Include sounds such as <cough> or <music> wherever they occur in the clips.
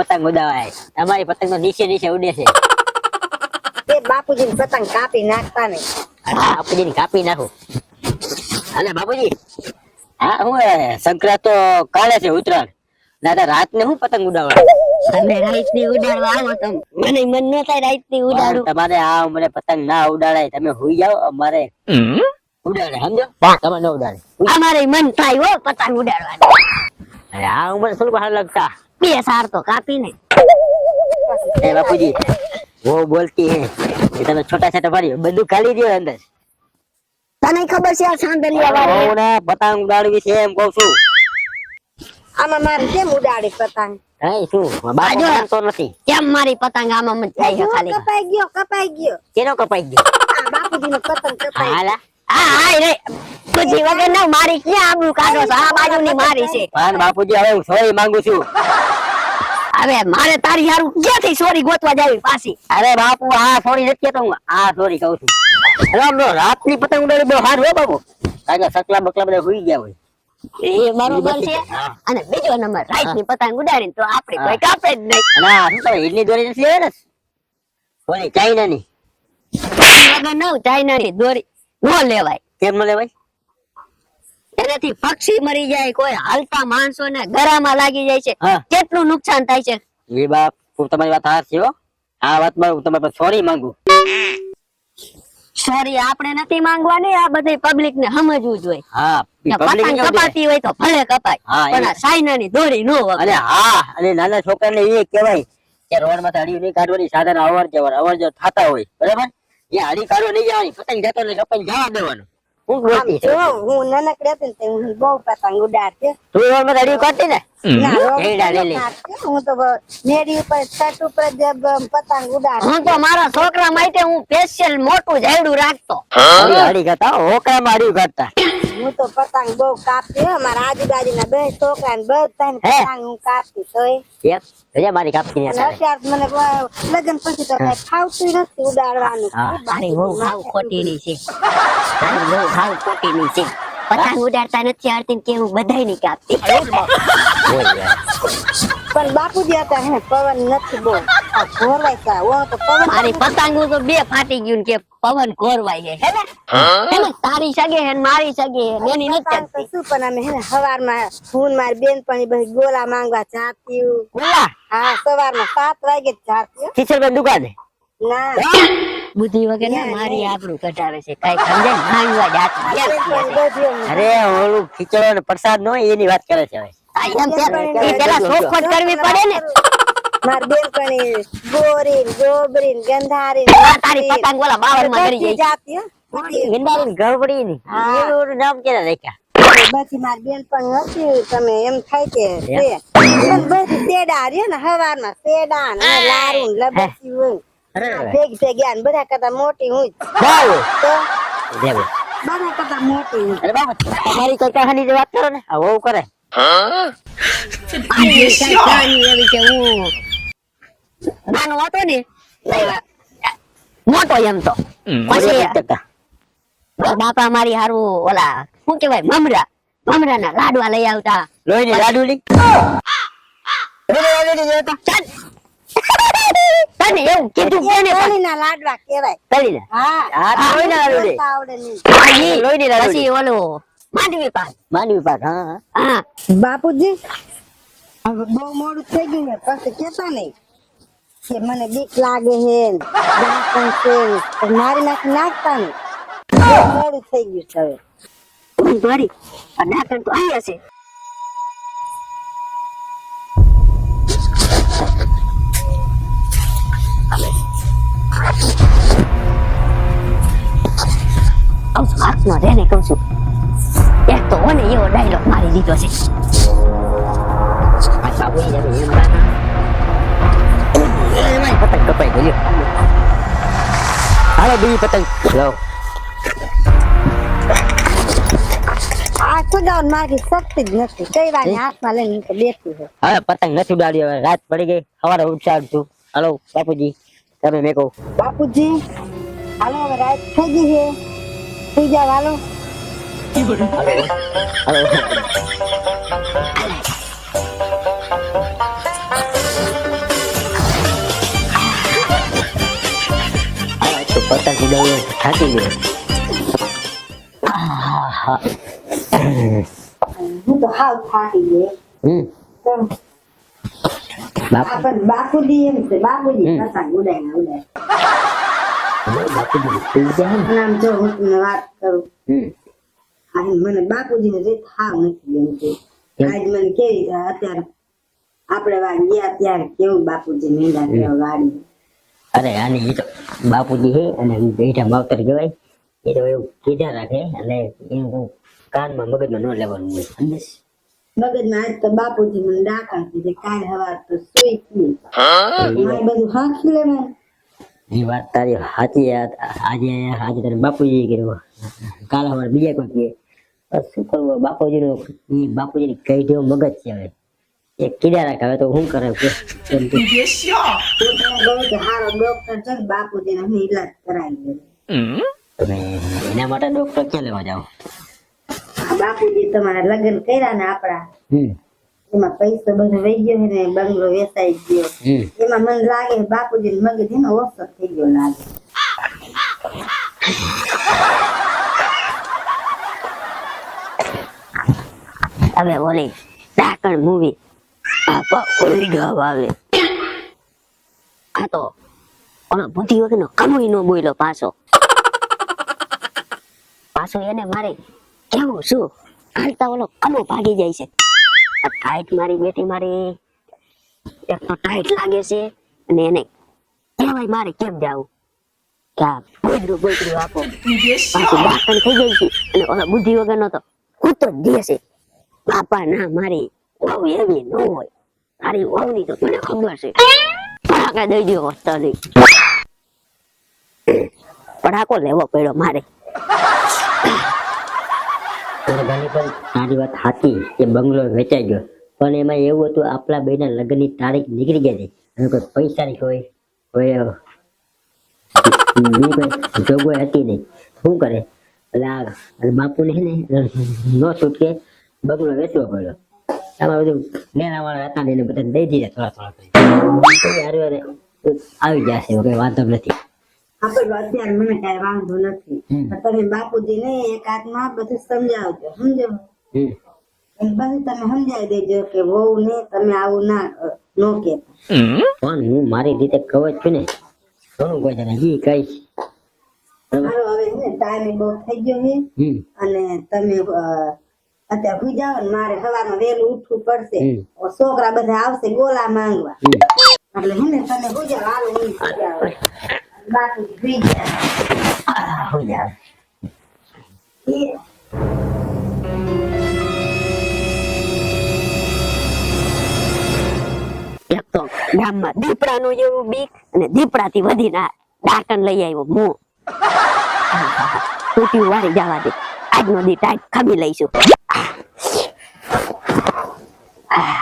પતંગ ઉડાવાય. તમારી પતંગ તો નીચે નીચે ઉડે છે. તે બાપુજી પતંગ કાપી નાખતા નહીં. બાપુજી ને કાપી નાખું. અને બાપુજી. હા હું સંક્રાંત તો કાલે છે ઉત્તરાયણ. દાદા રાત ને હું પતંગ ઉડાવવા તમે રાઈતની ઉડાડવા આવો તો મને મન ન થાય રાઈતની ઉડાડું તમારે આ મને પતંગ ના ઉડાડાય. તમે હોઈ જાઓ અમારે ઉડાડે સમજો? તમે ન ઉડાડે. અમારે મન થાય હો પતંગ ઉડાડવાનું. અરે આ ઉંમર શું બહાર લગતા. કાપી સાર તો કાપી એ બાપુજી વો બોલતી હે. કે તમે છોટા છોટા પાડી બધું ખાલી દો અંદર. તને ખબર છે આ સાંદલિયા વાળા? હું ને પતંગ ઉડાડવી છે એમ કહું છું. આમાં મારે કેમ ઉડાડી પતંગ? હે શું બાજુ તો નથી. કેમ મારી પતંગ આમાં મત જાય છે ખાલી? કપાઈ ગયો કપાઈ ગયો. કેનો કપાઈ ગયો? બાપુજી નો પતંગ કપાઈ હાલા. હા હા રે તો જીવગન ના મારી ક્યાં આબરૂ કાઢો છો? આ બાજુ ની મારી છે. પણ બાપુજી હવે હું સોય માંગુ છું. હવે મારે તારી હારું ક્યાંથી સોરી ગોતવા જાવી પાછી? અરે બાપુ આ સોરી નથી કહેતો હું. આ સોરી કહું છું. રામ રો રાતની પતંગ ઉડાડી બહુ હાર હો બાપુ. કારણ કે સકલા બકલા બધા સુઈ ગયા હોય. એ બરોબર છે. અને બીજો નંબર રાઈટની પતંગ ઉડાડીને તો આપણે કોઈ કાપે જ નહીં. અને આ શું તો ઈડલી દોરી નથી લેવે ને? સોરી ચાઇનાની. વગર નવ ચાઇનાની દોરી નો લેવાય. કેમ ન લેવાય? એનાથી પક્ષી મરી જાય કોઈ હાલતા માણસો ને ગરામાં લાગી જાય છે. કેટલું નુકસાન થાય છે? એ બાપ હું તમારી વાત હાર છે આ વાતમાં હું તમારી સોરી માંગુ. સોરી આપણે નથી માંગવાની આ બધી પબ્લિક ને સમજવું જોઈએ. હા પતંગ કપાતી હોય તો ભલે કપાય પણ આ ચાઇનાની દોરી નો અને હા અને નાના છોકરાને એ કહેવાય કે રોડમાં નહીં કાઢવાની સાધન અવર જવર અવર જવર થતા હોય. બરાબર? એ હડી કાઢવા નહીં જવાની પતંગ જતો ને કપાઈ જવા દેવાનું. હું બોલતી છે હું નાનકડી હતી ને હું બહુ પતંગ ઉડાડતી તું રોડમાં ને. હું તો મેરી ઉપર છત ઉપર જે પતંગ ઉડાડતી હું તો મારા છોકરા માટે હું સ્પેશિયલ મોટું જાયડું રાખતો. હડી કરતા હોકરા માં હડી કાઢતા હું તો પતંગ બહુ કાપતી હો. મારા આજુબાજુના બે છોકરા ને બધા? પતંગ હું કાપતી તોય. રજા મારી કાપતી અત્યારે મને લગ્ન પછી તો કઈ ફાવતું નથી ઉડાડવાનું. મારી બહુ હાવ ખોટીની છે. મારી બહુ હાવ ખોટીની છે. પતંગ ઉડાડતા નથી આરતી કેવું બધાયની કાપતી. પણ બાપુ હતા હે પવન નથી બહુ આ ઘોરવાય તા. ઓ તો પવન મારી પતંગો તો બે ફાટી ગયું કે પવન ઘોરવાય છે હે ને? હે ને? તારી સગે હે મારી સગે હે ને એની નથી શું પણ અમે હે ને સવારમાં હું માર બેન બેનપણી બધી ગોલા માંગવા જાતી ગોલા હા સવારમાં સાત વાગે જ જાતી હો. બેન દુકાને ના બુદ્ધિ વગર ના મારી આપણું કઢાવે છે કઈ સમજે? માંગવા જાતી અરે ઓલું ખીચડો ને પ્રસાદ નો હોય એની વાત કરે છે હવે પેલા શોખવટ કરવી પડે ને. <laughs> મારી બેનપણી ગોરી ગોબરી ગંધારી તારી પતંગ ઓલા બાવળમાં કરી બધી જાય જાતી હો. બધી. ગંડારી ગરબડી ની હા. નામ કેને રાખ્યા? બધી મારી બેનપણી હતી તમે એમ થાય કે તે પણ બધી તેડા રહ્યો ને હવારમાં ને લારું લબસી હોય. ભેગ ભેગ્યા ને બધા કરતા મોટી હું. બધા કરતા મોટી અરે બાબુ તમારી કોઈ કહાની વાત કરો ને કરે. નાનો હતો ને મોટો એમ તો બાપા મારી હારું ઓલા શું કેવાય મમરા મમરા ના લાડવા લઈ આવતા લોહીની લાડુલી ચાલ. તને એવું કીધું? લાડવા કેવાય હા ઓલું માંડવી પાક. માંડવી પાક હા હા. બાપુજી હવે બહુ મોડું થઈ ગયું ને પછી કેતા નહીં કે મને બીક લાગે હે ને, છે મારી નાખી નાખતા નહીં. મોડું થઈ ગયું છે હવે. ભરી વળી. તો આવી હશે કહું છું, હાથમાં રહે ને કહું છું. તો આ બાબુ જાણે એમ હાલો જ નથી કઈ વાર હાથમાં લઈને બેઠી પતંગ નથી ઉડાડી હવે રાત પડી ગઈ સવારે ઉઠાડશું હાલો બાપુજી તમે મેં કહું બાપુજી હાલો રાત થઈ ગઈ છે સુઈ જાવ હાલો Halo. Kota kudanya hati dia. હું તો હાલ ફાટી ગઈ હમ બાપુ બાપુજી એમ છે બાપુજી પતંગ ઉડાય ઉડાય નામ જો હું તમને વાત કરું હમ મને બાપુજી ને રીત હાવ નથી ગમતી આજ મને કેવી રીતે અત્યારે આપણે વાર ગયા ત્યારે કેવું બાપુજી નીંદા ગયા વાડી અરે આની એ તો બાપુજી છે અને બેઠા માવતર કહેવાય. એ તો એવું કીધા રાખે અને એમ કહું કાનમાં મગજમાં ન લેવાનું હોય. સમજે મગજમાં આજ તો બાપુજી મને ડાકા કીધે કાલ હવાર તો સુઈ ગઈ. મારે બધું હાંકી લેવાનું. એ વાત તારી સાચી આજે આજે તને બાપુજી કર્યો. કાલ અમારે બીજા કોઈ કહે શું કરવું? બાપુજી નો એ બાપુજી ની કઈ જેવું મગજ છે હવે. એ કીધા રાખે હવે તો શું કરે બાપુજીને એના માટે ડોક્ટર ક્યાં લેવા જાવ બાપુજી તમારા લગ્ન કર્યા ને આપડા એમાં પૈસો બધો વહી ગયો ને બંગલો વેચાઈ ગયો. એમાં મને લાગે બાપુજી મગજ એનો ઓછો થઈ ગયો લાગે. હવે ઓલી ડાકણ મૂવી. ઓલી જવાબ આવે. આ તો ઓનો બુદ્ધિ વગરનો કમોય નો બોલ્યો પાછો. પાછો એને મારે કેવું શું? હાલતા ઓલો કમો ભાગી જાય છે. ટાઈટ મારી બેટી મારી. એક તો ટાઈટ લાગે છે અને એને કહેવાય મારે કેમ જાવું? આપો. પાછી થઈ જાય છે અને ઓલા બુદ્ધિ વગરનો તો કૂતો જ દે છે બાપા ના, મારી વહુ એવી ન હોય. તારી વહુની તો મને ખબર છે. પડાકા દઈ દો નહીં પડાકો લેવો પડ્યો મારે. તારી વાત સાચી કે બંગલો વેચાઈ ગયો. પણ એમાં એવું હતું આપણા બેના લગ્નની તારીખ નીકળી ગઈ હતી. અને કોઈ પૈસાની કોઈ કોઈ જોગવાઈ હતી નહીં. શું કરે? એટલે આ બાપુ ને, ન છૂટકે બંગલો વેચવો પડ્યો. આમાં બધું લેણા વાળા હતા ને બધાને દઈ દીધા થોડા થોડા હારે હારે આવી જશે કઈ વાંધો નથી. આપણે અત્યારે મને કઈ વાંધો નથી. તમે બાપુજી ને એક હાથમાં બધું સમજાવજો સમજો બધું તમે સમજાવી દેજો કે વહુ ને તમે આવું ના નો કે પણ હું મારી રીતે કહું છું ને ઘણું કહે છે ઈ કહીશ. તમારો હવે ટાઈમ બહુ થઈ ગયો છે અને તમે અત્યારે ભૂજાવન મારે સવારમાં વહેલું ઉઠવું પડશે. છોકરા બધા આવશે ગોલા માંગવા. એટલે હું ને તમે સુઈ હાલ હું બાકી એ એક તો ગામમાં દીપડાનું જેવું બીક અને દીપડાથી વધીને ડાકણ લઈ આવ્યો મું વારી જવા દે. આજનો દી ટાઈટ ખમી લઈશું. ah.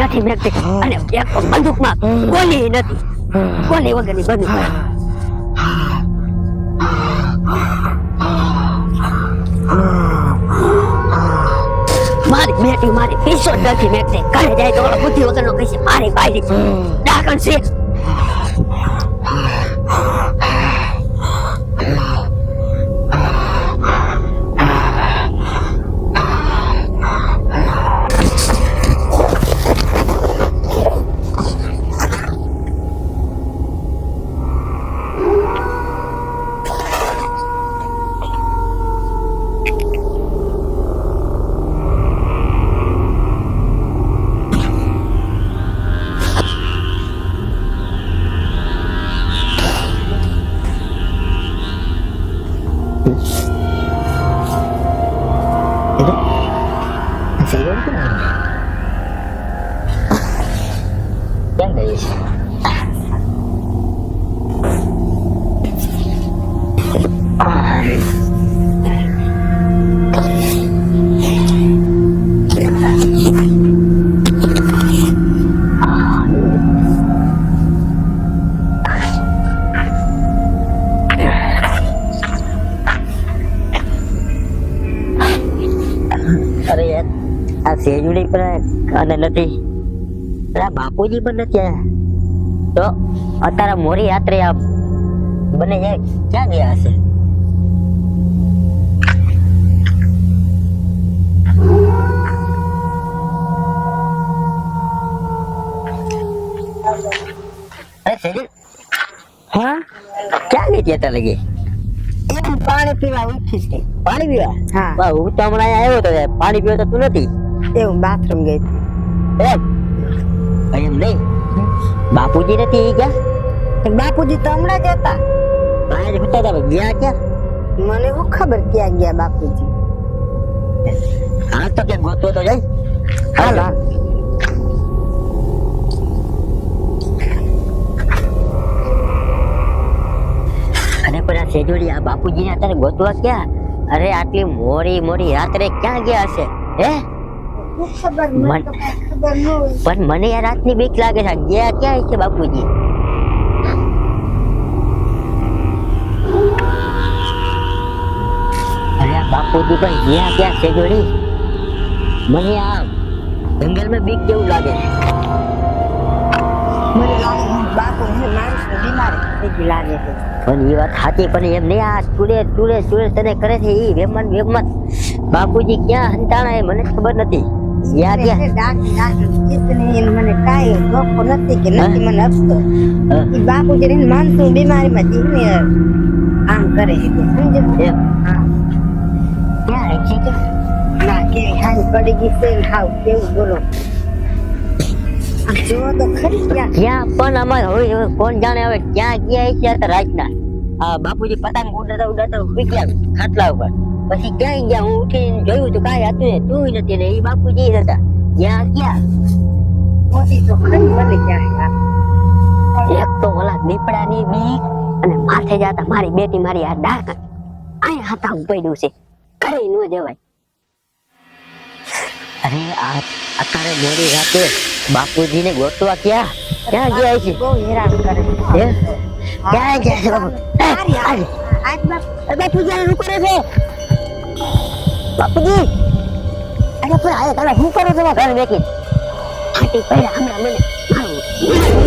કાઢી મેકતી અને એક બંદૂકમાં ગોલી નથી. ગોલી વગરની બંદૂક. મારી બેટી મારી પીસો નથી મેકતી ઘરે જાય તો બુદ્ધિ વગરનો કહેશે મારી બાઈ ડાકણ છે. આ પણ નથી આવ્યા તો અત્યારે મોરી રાત્રે આ બને જાય ક્યાં ગયા હશે? અરે હા? ક્યાં ગઈ ત્યાં લગી? પાણી પીવા ઉઠી છે પાણી પીવા? હા. હું તો હમણાં આવ્યો તો પાણી પીવા તો તું નથી? એવું બાથરૂમ ગઈ બાપુજી નથી ઈ ક્યાં બાપુજી તો હમણાં જ હતા. બહાર જ હતા ગયા ક્યાં? મને શું ખબર ક્યાં ગયા બાપુજી? હા તો કે ગોતવો તો જાય. હાલ. હાલ અને પણ આ સેજોડી આ બાપુજી ને અત્યારે ગોતવા ક્યાં? અરે આટલી મોડી મોડી રાત્રે ક્યાં ગયા હશે? હે? પણ મને આ રાતની બીક લાગે છે. ગયા ક્યાં છે બાપુજી? અરે આ બાપુજી પણ ગયા ક્યાં સેજોડી મને આ જંગલમાં બીક જેવું લાગે છે. મને લાગે બાપુ હે માણસ બીમાર. થઈ ગયું લાગે છે. પણ એ વાત સાચી પણ એમ નહીં આ ચૂડે ચૂડે ચૂડે તને કરે છે એ વેમન વેમન. બાપુજી ક્યાં હંતાણા એ મને ખબર નથી. ડાક ડાક મને કાંઈ ધોકો નથી કે નથી મને બાપુજી રહીને માનસું બીમારીમાં જીવને આમ કરે છે સમજો હા. ક્યાં છે કે? ના પડી ગઈ છે હાવ કેવું બોલો. જોવો તો ખરી ક્યાં ક્યાં પણ આમાં હવે હવે કોણ જાણે હવે ક્યાં ગયા છે તો રાતના? આ બાપુજી પતંગ ઉડાતા ઉડાતા ઊભી ગયા ખાટલા ઉપર. પછી ક્યાંય ગયા હું ઉઠીને જોયું તો કાંઈ હતું ને તું નથી ને એ બાપુજી હતા ક્યાં ક્યાં મોટી તો ખરી મને ક્યાં એક તો ઓલા દીપડાની બીક અને માથે જાતા મારી બેટી મારી આ ડાક અહીંયા હાથા પડ્યું છે ઘરે ન જવાય અરે આ અત્યારે મોડી રાતે બાપુજીને ગોતવા ક્યાં ક્યાં ગયા છે બહુ હેરાન કરે છે ક્યાં ગયા છે બાપુ બાપુજી રૂકો છે બાપુજી! અરે પણ આ તમે શું કરો છો? ઘર બેઠી. ફાટી પડ્યા હમણાં મને મારું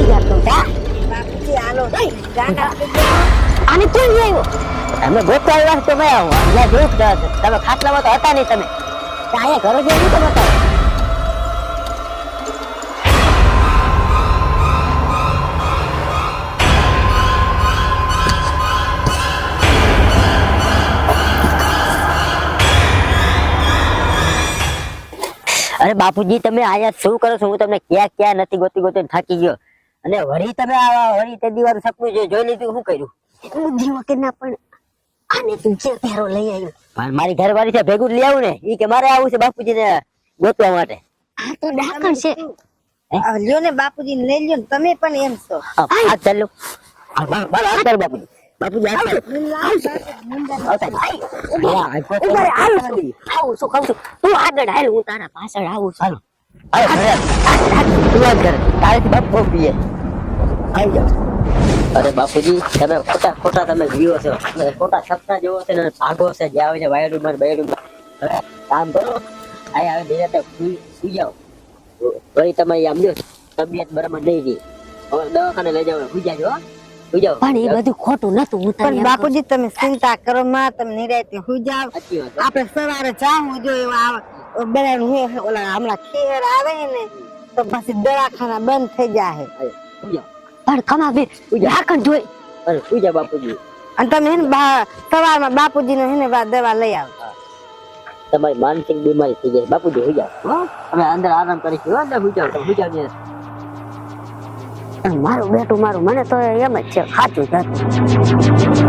જતું છે બાપુજી ગાંડા આને કોણ આવ્યો? અમે ગોતવા આવ્યા છો તમે અહીંયા જોયું જ ન- તમે ખાટલામાં તો હતા નહીં તમે. ત્યાં ઘરે જઈને શું બતાવો. અરે બાપુજી તમે અહીંયા શું કરો છો? હું તમને ક્યાં ક્યાં નથી ગોતી ગોતી થાકી ગયો. અને વળી તમે વળી તે દીવાનું સપનું જે જોઈ લીધું શું કર્યું? બુદ્ધિ વગરના પણ આને તું જે પહેરો લઈ આવ્યો. પણ મારી ઘરવાળી છે ભેગું લઈ આવું ને. ઈ કે મારે આવું છે બાપુજી ને ગોતવા માટે. આ તો ડાકણ છે. લ્યો ને બાપુજી લઈ લ્યો તમે પણ એમ છો. આ ચાલો બાપુજી. છું. તું આગળ હાલ હું તારા પાછળ આવું છું. તું તારેથી બાપુ પીએ. આવી જાઓ. અરે બાપુજી તમે ખોટા ખોટા તમે જીવો છો. ખોટા સપના જેવો છે ને ભાગો છે. જે આવે છે વાયડું માં બેડું કામ કરો. આ આવે ધીરે સુઈ સુઈ જાઓ. વળી તમે આમ જો તબિયત બરાબર નહીં રહી. હવે દવાખાને લઈ જાઓ સુઈ જાજો હો. પણ એ બધું ખોટું નતું હું પણ બાપુજી તમે ચિંતા કરો માં તમે નિરાયતે હું જાવ. આપણે સવારે જાવું જોઈએ એવા બધા ઓલા હમણાં ખેર આવે ને તો પછી દવાખાના બંધ થઈ જાય પણ કમા રાખણ જોઈ. અરે પૂજા બાપુજી. અને તમે હે ને બા- સવારમાં બાપુજી ને હે ને દવા લઈ આવો. તમારી માનસિક બીમારી થઈ જાય. બાપુજી સુઈ જાવ હવે અંદર આરામ કરીશું. હો અંદર જાવ ત્યાં. પણ મારું બેટું મારું મને તો એમ જ છે સાચું જ